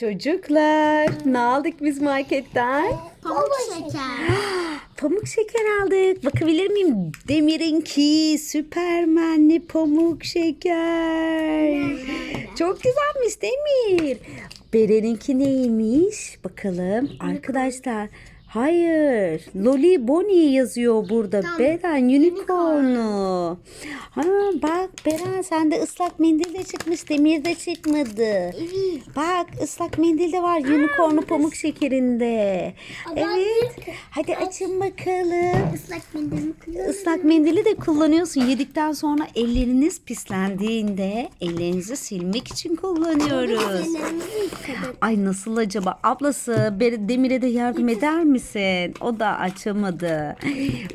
Çocuklar ne aldık biz marketten? Pamuk şeker. Pamuk şeker aldık. Bakabilir miyim? Demir'inki süpermenli pamuk şeker. Çok güzelmiş Demir. Beren'inki neymiş? Bakalım arkadaşlar. Hayır. Loli Bonnie yazıyor burada. Tamam. Beren unicorn'u. Ha bak Beren sende ıslak mendil de çıkmış. Demir de çıkmadı. Evet. Bak ıslak mendil de var unicorn'u pamuk şekerinde. Evet. Hadi açın bakalım. Islak mendilimi kullanıyorum. Islak mendili de kullanıyorsun. Yedikten sonra elleriniz pislendiğinde ellerinizi silmek için kullanıyoruz. Ay nasıl acaba? Ablası Demir'e de yardım eder misin? O da açamadı.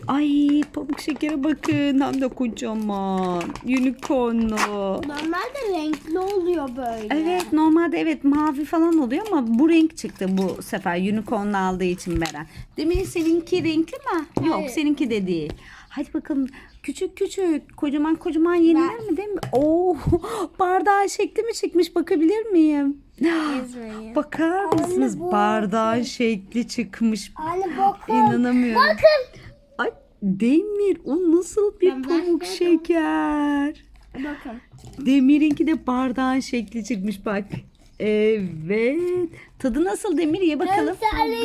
Ay pamuk şekere bakın. Hem de kocaman. Unicorn'lu. Normalde renkli oluyor böyle. Evet normalde evet mavi falan oluyor ama bu renk çıktı bu sefer unicorn'u aldığı için Beren. Demin seninki renkli mi? Yok Hayır. seninki de değil. Hadi bakalım küçük küçük kocaman kocaman yeniler mi değil mi? Oo bardağı şekli mi çıkmış bakabilir miyim? Ezmeyin. Bakar mısınız bu- bardağın şekli çıkmış. Anne bakın. İnanamıyorum. Bakın. Ay Demir o nasıl bir Ben pamuk başladım. şeker. Bakın. Demir'inki de bardağın şekli çıkmış bak. Evet. Tadı nasıl Demir ye bakalım.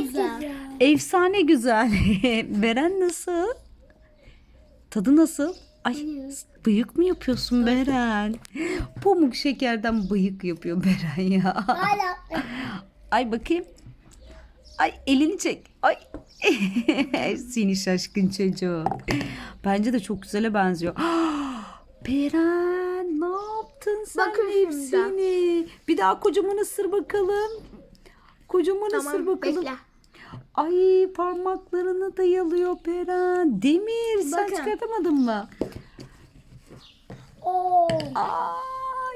güzel. Efsane güzel. Beren nasıl? Tadı nasıl? Ay bıyık mı yapıyorsun Beren? Pamuk şekerden bıyık yapıyor Beren ya. Hala. Ay bakayım. Ay elini çek. Ay. Seni şaşkın çocuk. Bence de çok güzele benziyor. Beren ne yaptın sen Bakın hepsini? Bir daha kocaman ısır bakalım. Kocaman ısır bakalım. bekle. Ay parmaklarını da yalıyor Beren. Demir sen Bakın. çıkartamadın mı? Aa,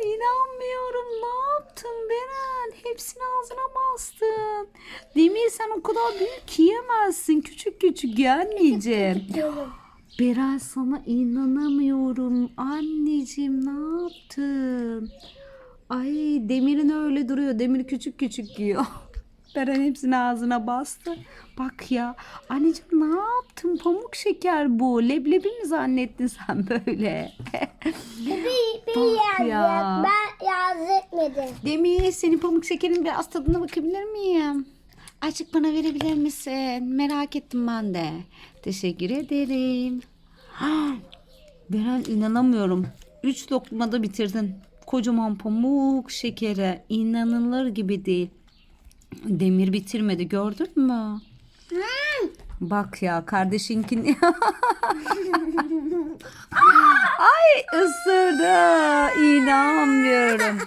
inanmıyorum. Ne yaptın Beren? Hepsini ağzına bastın. Demir sen o kadar büyük yiyemezsin. Küçük küçük ye anneciğim. Beren sana inanamıyorum. Anneciğim ne yaptın? Ay Demir'in öyle duruyor. Demir küçük küçük yiyor. Beren hepsini ağzına bastı. Bak ya. Anneciğim ne yaptın? Pamuk şeker bu. Leblebi mi zannettin sen böyle? Bir, bir Bak ya. Ben yaz etmedim. Demir senin pamuk şekerin biraz tadına bakabilir miyim? Azıcık bana verebilir misin? Merak ettim ben de. Teşekkür ederim. Beren inanamıyorum. Üç lokmada bitirdin. Kocaman pamuk şekere. İnanılır gibi değil. Demir bitirmedi gördün mü? Bak ya kardeşinkin... Ay ısırdı. İnanmıyorum.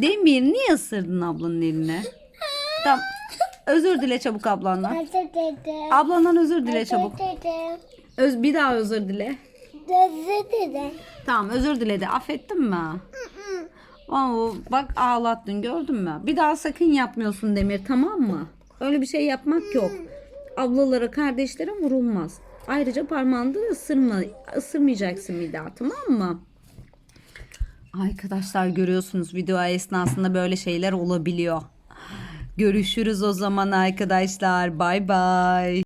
Demir niye ısırdın ablanın eline? Tamam. Özür dile çabuk ablandan. Ablandan özür dile çabuk. Öz, bir daha özür dile. Özür dilerim. Tamam özür diledi. Affettin mi? Oo, bak ağlattın gördün mü? Bir daha sakın yapmıyorsun Demir tamam mı? Öyle bir şey yapmak yok. Ablalara kardeşlere vurulmaz. Ayrıca parmağını da ısırma, ısırmayacaksın bir daha tamam mı? Arkadaşlar görüyorsunuz video esnasında böyle şeyler olabiliyor. Görüşürüz o zaman arkadaşlar. Bay bay.